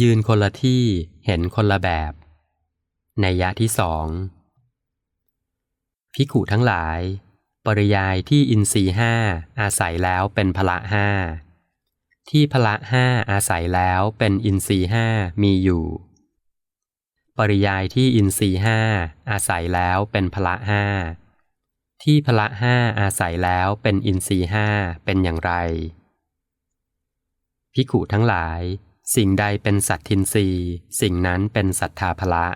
ยืนคนละที่เห็นคนละแบบในยะที่สองพิขุทั้งหลาย ปริยายที่อินทรีห้าอาศัยแล้วเป็นพละห้าที่พละห้าอาศัยแล้วเป็นอินทรีห้ามีอยู่ ปริยายที่อินทรีห้าอาศัยแล้วเป็นพละห้าที่พละห้าอาศัยแล้วเป็นอินทรีห้าเป็นอย่างไรพิขุทั้งหลาย สิ่งใดเป็นสัตทินรีสิ่งนั้นเป็นศรัทธาพละ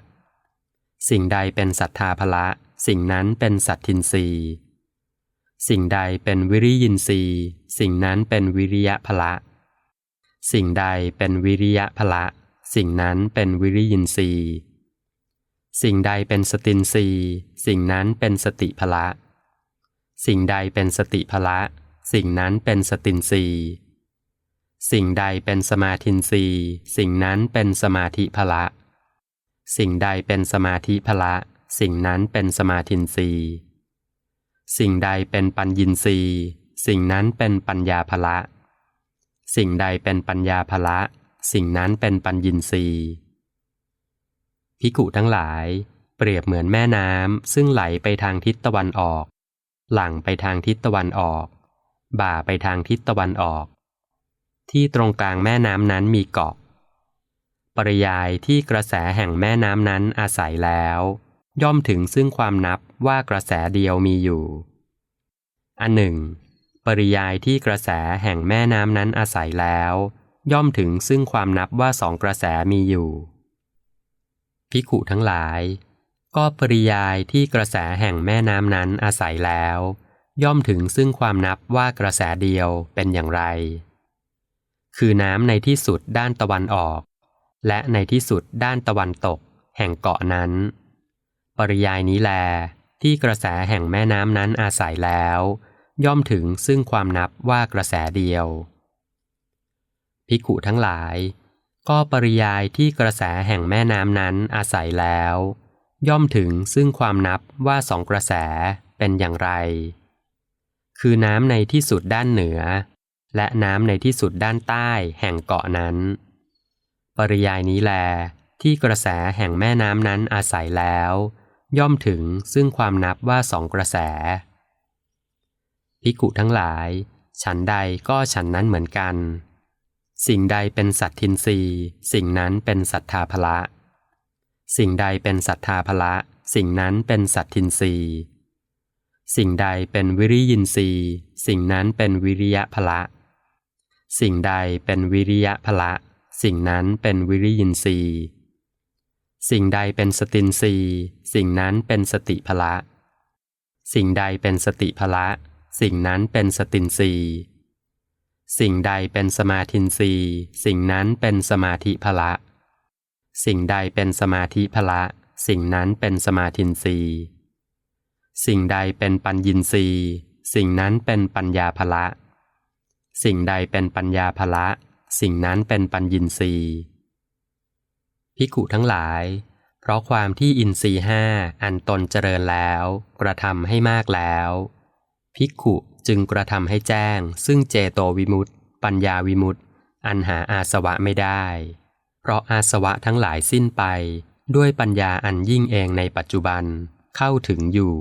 สิ่งใดเป็นศรัทธาพละ สิ่งนั้นเป็นสัตทินรีสิ่งใดเป็นวิริยินทรีสิ่งนั้นเป็นวิริยะพละ สิ่งใดเป็นวิริยะพละ สิ่งนั้นเป็นวิริยินทรีสิ่งใดเป็นสตินทรีสิ่งนั้นเป็นสติพละ สิ่งใดเป็นสติพละ สิ่งนั้นเป็นสตินทรีย์ สิ่งใดเป็นสมาธินรีสิ่งนั้นเป็นสมาธิพละ สิ่งใดเป็นสมาธิพละ สิ่งนั้นเป็นสมาธินรีสิ่งใดเป็นปัญญินรีสิ่งนั้นเป็นปัญญาพละ สิ่งใดเป็นปัญญาพละ สิ่งนั้นเป็นปัญญินรีพิกุทั้งหลาย เปรียบเหมือนแม่น้ำซึ่งไหลไปทางทิศตะวันออก หลั่งไปทางทิศตะวันออก บ่าไปทางทิศตะวันออก ที่ตรงกลางแม่น้ำนั้นมีเกาะ ปริยายที่กระแสแห่งแม่น้ำนั้นอาศัยแล้ว ย่อมถึงซึ่งความนับว่ากระแสเดียวมีอยู่ อันหนึ่ง ปริยายที่กระแสแห่งแม่น้ำนั้นอาศัยแล้ว ย่อมถึงซึ่งความนับว่าสองกระแสมีอยู่พิขุทั้งหลาย ก็ปริยายที่กระแสแห่งแม่น้ำนั้นอาศัยแล้ว ย่อมถึงซึ่งความนับว่ากระแสเดียวเป็นอย่างไร คือน้ำในที่สุดด้านตะวันออก และในที่สุดด้านตะวันตก แห่งเกาะนั้น ปริยายนี้แล ที่กระแสแห่งแม่น้ำนั้นอาศัยแล้ว ย่อมถึงซึ่งความนับว่ากระแสเดียวพิกุทั้งหลาย ก็ปริยายที่กระแสแห่งแม่น้ำนั้นอาศัยแล้ว ย่อมถึงซึ่งความนับว่าสองกระแสเป็นอย่างไร คือน้ำในที่สุดด้านเหนือ และน้ำในที่สุดด้านใต้แห่งเกาะนั้น ปริยายนี้แลที่กระแสแห่งแม่น้ำนั้นอาศัยแล้ว ย่อมถึงซึ่งความนับว่าสองกระแสพิกุทั้งหลาย ฉันใดก็ฉันนั้นเหมือนกัน สิ่งใดเป็นสัตทินรีสิ่งนั้นเป็นศรัทธาพละ สิ่งใดเป็นศรัทธาพละ สิ่งนั้นเป็นสัตทินรีสิ่งใดเป็นวิริยินรีสิ่งนั้นเป็นวิริยะพละ สิ่งใดเป็นวิริยะพละ สิ่งนั้นเป็นวิริยินทรีย์ สิ่งใดเป็นสตินทรีย์ สิ่งนั้นเป็นสติพละ สิ่งใดเป็นสติพละ สิ่งนั้นเป็นสตินทรีย์ สิ่งใดเป็นสมาธินทรีย์ สิ่งนั้นเป็นสมาธิพละ สิ่งใดเป็นสมาธิพละ สิ่งนั้นเป็นสมาธินทรีย์ สิ่งใดเป็นปัญญินทรีย์ สิ่งนั้นเป็นปัญญาพละ สิ่งใดเป็นปัญญาพละ สิ่งนั้นเป็นปัญญินทรีย์พิกุทั้งหลาย เพราะความที่อินทรีห้าอันตนเจริญแล้ว กระทำให้มากแล้วพิกุจึงกระทำให้แจ้ง ซึ่งเจโตวิมุตติปัญญาวิมุตติอันหาอาสวะไม่ได้ เพราะอาสวะทั้งหลายสิ้นไป ด้วยปัญญาอันยิ่งเองในปัจจุบันเข้าถึงอยู่